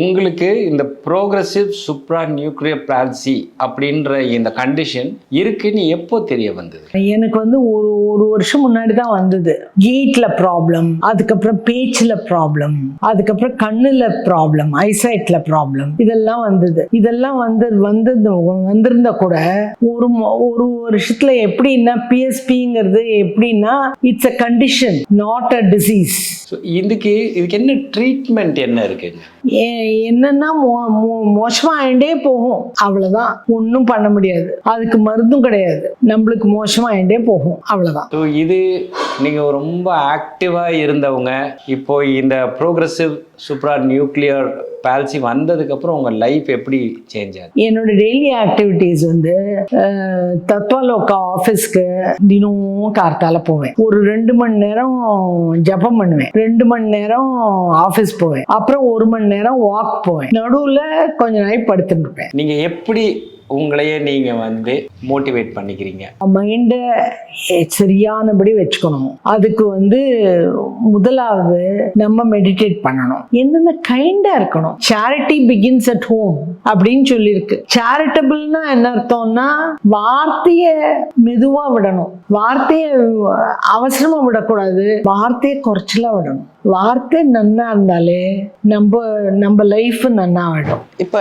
உங்களுக்கு இந்த progressive Subhra nuclear பிளால்சி அப்படின்ற இந்த கண்டிஷன் இருக்குன்னு எப்போ தெரிய வந்தது? எனக்கு வந்து ஒரு ஒரு வருஷம் முன்னாடி தான் வந்தது. கீட்ல ப்ராப்ளம் அதுக்கப்புறம் பேச்சில் ப்ராப்ளம் அதுக்கப்புறம் கண்ணில் ப்ராப்ளம் ஐசைட்ல ப்ராப்ளம் இதெல்லாம் வந்தது. இதெல்லாம் வந்து வந்தது வந்திருந்தா கூட ஒரு ம- ஒரு வருஷத்துல எப்படின்னா பிஎஸ்பிங்கிறது எப்படின்னா it's a condition not a disease so இதுக்கு இதுக்கு என்ன ட்ரீட்மெண்ட் என்ன இருக்குங்க? என்னன்னா மோ- மோ- மோசமாயிண்டே போகும். அவ்வளவுதான். ஒன்றும் பண்ண முடியாது. அதுக்கு மருந்தும் கிடையாது. நம்மளுக்கு மோசமாயிண்டே போகும். அவ்வளவுதான். ஸோ இது நீங்கள் ரொம்ப ஆக்டிவாக இருந்தவங்க இப்போ இந்த ப்ரோக்ரஸிவ் சூப்ரா நியூக்ளியர் பால்சி வந்ததுக்கப்புறம் உங்கள் லைஃப் எப்படி சேஞ்ச் ஆகுது? என்னோட டெய்லி ஆக்டிவிட்டீஸ் வந்து அஹ், தத்வாலோகா ஆஃபீஸ்க்கு தினமும் கார்த்தால போவேன். ஒரு ரெண்டு மணி நேரம் ஜபம் பண்ணுவேன். ரெண்டு மணி நேரம் ஆஃபீஸ் போவேன். அப்புறம் ஒரு மணி நேரம் வாக் போவேன். நடுவில் கொஞ்ச நாள் படுத்துட்டு இருப்பேன் நீங்கள் எப்படி உங்களையே நீங்கள் வந்து மோட்டிவேட் பண்ணிக்கிறீங்க. மைண்டை சரியானபடி வச்சுக்கணும். அதுக்கு வந்து முதலாவது நம்ம மெடிடேட் பண்ணணும். என்னென்ன கைண்டா இருக்கணும்? சேரிட்டி பிகின்ஸ் அட் ஹோம் அப்படின்னு சொல்லியிருக்கு. சேரிட்டபிள்னா என்ன அர்த்தம்னா வார்த்தைய மெதுவா விடணும். வார்த்தைய அவசரமா விடக்கூடாது. வார்த்தையை குறைச்சலா விடணும். வார்த்தை நன்னா இருந்தாலே நம்ம நம்ம லைஃப் நன்னா ஆகிடும் இப்போ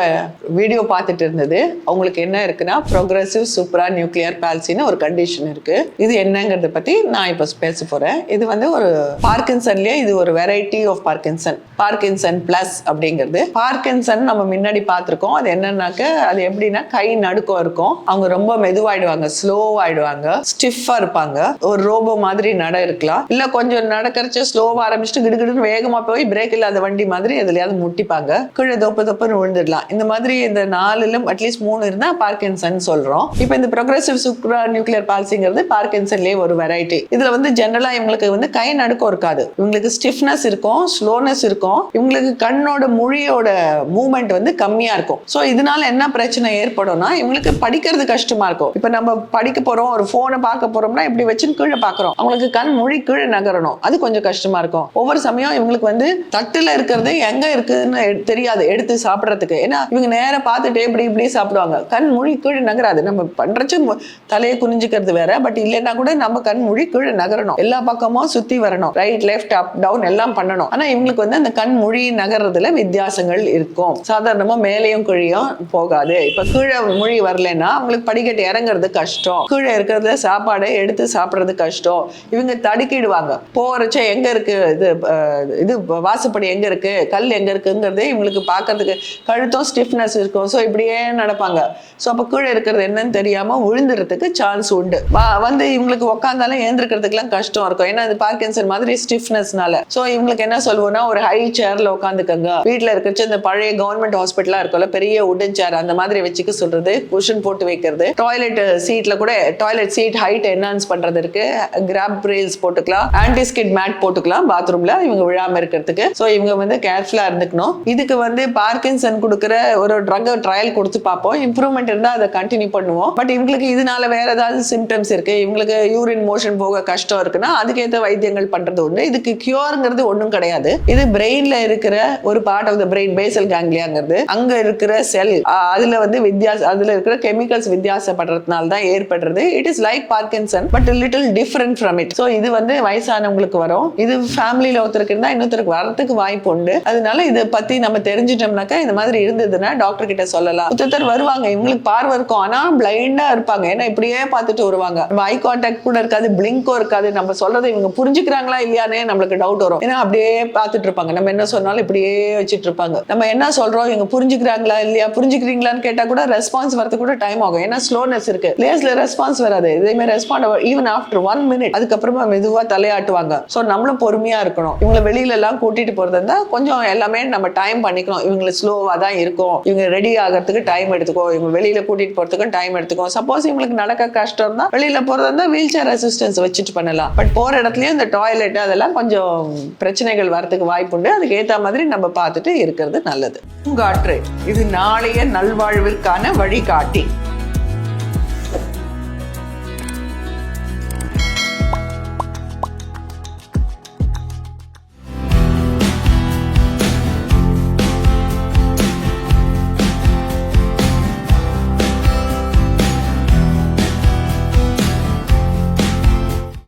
வீடியோ பார்த்துட்டு இருந்தது. அவங்களுக்கு என்ன இருக்குன்னா ப்ரோக்ரஸிவ் சூப்பரா நியூக்ளியர் பால்சின்னு ஒரு கண்டிஷன் இருக்கு. இது என்னங்கிறத பத்தி நான் இப்போ பேச போறேன். இது வந்து ஒரு பார்க்கின்சன்லயே இது ஒரு variety of Parkinson Parkinson plus அப்படிங்கிறது. பார்க்கின்சன் நம்ம முன்னாடி பார்த்துருக்கோம். அது என்னன்னாக்க அது எப்படின்னா கை நடுக்கம் இருக்கும். அவங்க ரொம்ப மெதுவாயிடுவாங்க ஸ்லோ ஆயிடுவாங்க ஸ்டிஃபா இருப்பாங்க. ஒரு ரோபோ மாதிரி நட இருக்கலாம். இல்ல கொஞ்சம் நடக்கிறச்சு ஸ்லோவா ஆரம்பிச்சுட்டு கிடுகிடுன்னு வேகமா போய் பிரேக் இல்லாத வண்டி மாதிரி எதுலயாவது முட்டிப்பாங்க. கீழே தொப்பு தொப்புன்னு விழுந்துடலாம். இந்த மாதிரி இந்த நாலுல அட்லீஸ்ட் மூணு இருந்தா பார்க்கின்சன் சொல்றோம். இப்போ இந்த ப்ரோக்ரஸிவ் சுக்ரா நியூக்ளியர் பால்சிங்கிறது பார்க்கின்சன்லயே ஒரு வெரைட்டி இதுல வந்து ஜென்ரலா இவங்களுக்கு வந்து கை நடுக்கம் இருக்காது. இவங்களுக்கு ஸ்டிஃப்னஸ் இருக்கும் ஸ்லோனஸ் இருக்கும். இவங்களுக்கு கண்ணோட மொழியோட மூமெண்ட் வந்து கம்மியா இருக்கும். ஸோ இதனால என்ன பிரச்சனை ஏற்படும்னா இவங்களுக்கு படிக்கிறது கஷ்டமா இருக்கும். இப்போ நம்ம படிக்க போறோம் ஒரு போனை பார்க்க போறோம்னா இப்படி வச்சுன்னு கீழே பார்க்குறோம். அவங்களுக்கு கண் மொழி கீழே நகரணும். அது கொஞ்சம் கஷ்டமா இருக்கும். ஒவ்வொரு சமயம் இவங்களுக்கு வந்து தட்டுல இருக்கிறது எங்க இருக்குன்னு தெரியாது எடுத்து சாப்பிட்றதுக்கு. ஏன்னா இவங்க நேரம் பார்த்துட்டு இப்படி இப்படி சாப்பிடுவாங்க. கண் மொழி கீழே நகராது. நம்ம பண்றச்சு தலையை குனிஞ்சுக்கிறது வேற பட் இல்லைன்னா கூட நம்ம கண் மொழி கீழே நகரணும். எல்லா பக்கமும் சுத்தி வரணும். ரைட் லெஃப்ட் அப் டவுன் எல்லாம் பண்ணணும். ஆனா இவங்களுக்கு வந்து அந்த கண் மொழி நகர்றதுல வித்தியாசங்கள் இருக்கும். சாதாரணமா மேலேயும் கீழையும் போகாது. இப்ப கீழே மொழி வரலைன்னா அவங்களுக்கு படிக்கட்டு இறங்குறது கஷ்டம். கீழே இருக்கிறதுல சாப்பாடை எடுத்து சாப்பிடுறது கஷ்டம். இவங்க தடுக்கிடுவாங்க. போறச்ச எங்க இருக்கு? இது இது வாசப்படி எங்க இருக்கு? கல் எங்க இருக்குங்கிறது இவங்களுக்கு பார்க்கறதுக்கு கழுத்தும் ஸ்டிஃப்னஸ் இருக்கும். ஸோ இப்படியே நடப்பாங்க. ஸோ அப்போ கீழே இருக்கிறது என்னன்னு தெரியாம விழுந்துறதுக்கு சான்ஸ் உண்டு. வந்து இவங்களுக்கு உட்காந்தாலும் ஏந்திருக்கிறதுக்குலாம் கஷ்டம் இருக்கும். ஏன்னா இது பார்க்கின்சன் மாதிரி ஸ்டிஃப்னஸ்னால ஸோ இவங்களுக்கு என்ன சொல்லுவோம்னா ஒரு ஹை சேர்ல உட்காந்துக்கங்க வீட்டில் இருக்கிறச்சு இந்த பழைய கவர்மெண்ட் ஹாஸ்பிட்டலாக இருக்கும்ல பெரிய உடன் சேர் அந்த மாதிரி வச்சுக்க சொல்றது குஷன் போட்டு வைக்கிறது. டாய்லெட் சீட்ல கூட டாய்லெட் சீட் ஹைட் என்ஹான்ஸ் பண்றது இருக்கு கிராப் ரேல்ஸ் போட்டுக்கலாம் ஆன்டிஸ்கிட் மேட் போட்டுக்கலாம் பாத்ரூம்ல இவங்க விழாம இருக்கிறதுக்கு. ஸோ இவங்க வந்து கேர்ஃபுல்லா இருந்துக்கணும். இதுக்கு வந்து பார்க்கின்சன் கொடுக்குற ஒரு ட்ரக் ட்ரையல் கொடுத்து பார்ப்போம். இம்ப்ரூவ் இம்ப்ரூவ்மெண்ட் இருந்தால் அதை கண்டினியூ பண்ணுவோம். பட் இவங்களுக்கு இதனால வேற ஏதாவது சிம்டம்ஸ் இருக்கு. இவங்களுக்கு யூரின் மோஷன் போக கஷ்டம் இருக்குன்னா அதுக்கேற்ற வைத்தியங்கள் பண்றது ஒன்று இதுக்கு கியூர்ங்கிறது ஒன்றும் கிடையாது. இது பிரெயின்ல இருக்கிற ஒரு part of the brain basal கேங்லியாங்கிறது அங்க இருக்கிற செல் அதுல வந்து வித்தியாச அதுல இருக்கிற கெமிக்கல்ஸ் வித்தியாசப்படுறதுனால தான் ஏற்படுறது. It is like Parkinson but little different from it so இது வந்து வயசானவங்களுக்கு வரும். இது ஃபேமிலியில் ஒருத்தருக்கு இருந்தால் இன்னொருத்தருக்கு வரத்துக்கு வாய்ப்பு உண்டு. அதனால இதை பத்தி நம்ம தெரிஞ்சிட்டோம்னாக்கா இந்த மாதிரி இருந்ததுன்னா டாக்டர் கிட்ட சொல்லலாம். ஒருத்தர் வருவாங்க இவங்களுக்கு பார்வை இருக்கும். ஆனா பிளைண்டா இருப்பாங்க. ஏன்னா இப்படியே பார்த்துட்டு வருவாங்க. நம்ம ஐ கான்டாக்ட் கூட இருக்காது பிளிங்கோ இருக்காது. நம்ம சொல்றதை இவங்க புரிஞ்சுக்கிறாங்களா இல்லையானே நம்மளுக்கு டவுட் வரும். ஏன்னா அப்படியே பார்த்துட்டு இருப்பாங்க. நம்ம என்ன சொன்னாலும் இப்படியே வச்சுட்டு இருப்பாங்க. நம்ம என்ன சொல்றோம் இவங்க புரிஞ்சுக்கிறாங்களா இல்லையா புரிஞ்சுக்கிறீங்களான்னு கேட்டா கூட ரெஸ்பான்ஸ் வரது கூட டைம் ஆகும். ஏன்னா ஸ்லோனஸ் இருக்கு. லேஸ்ல ரெஸ்பான்ஸ் வராது. இதேமே respond even after one minute அதுக்கப்புறமா மெதுவா தலையாட்டுவாங்க. ஸோ நம்மளும் பொறுமையா இருக்கணும். இவங்களை வெளியில எல்லாம் கூட்டிட்டு போறது இருந்தா கொஞ்சம் எல்லாமே நம்ம டைம் பண்ணிக்கணும். இவங்களை ஸ்லோவா தான் இருக்கும். இவங்க ரெடி ஆகிறதுக்கு டைம் எடுத்துக்கோ. இவங்க வெளியில கூட்டிட்டு போகிறதுக்கும் டைம் எடுத்துக்கும். சப்போஸ் இவங்களுக்கு நடக்க கஷ்டம் தான் வெளியில போறதா இருந்தா வீல் சேர் அசிஸ்டன்ஸ் வச்சுட்டு பண்ணலாம். பட் போற இடத்துலயும் இந்த டாய்லெட் அதெல்லாம் கொஞ்சம் பிரச்சனைகள் வரதுக்கு வாய்ப்பு உண்டு. அதுக்கு ஏத்த மாதிரி நம்ம பார்த்துட்டு இருக்கிறது நல்லது. பூங்காற்று இது நாளைய நல்வாழ்விற்கான வழிகாட்டி.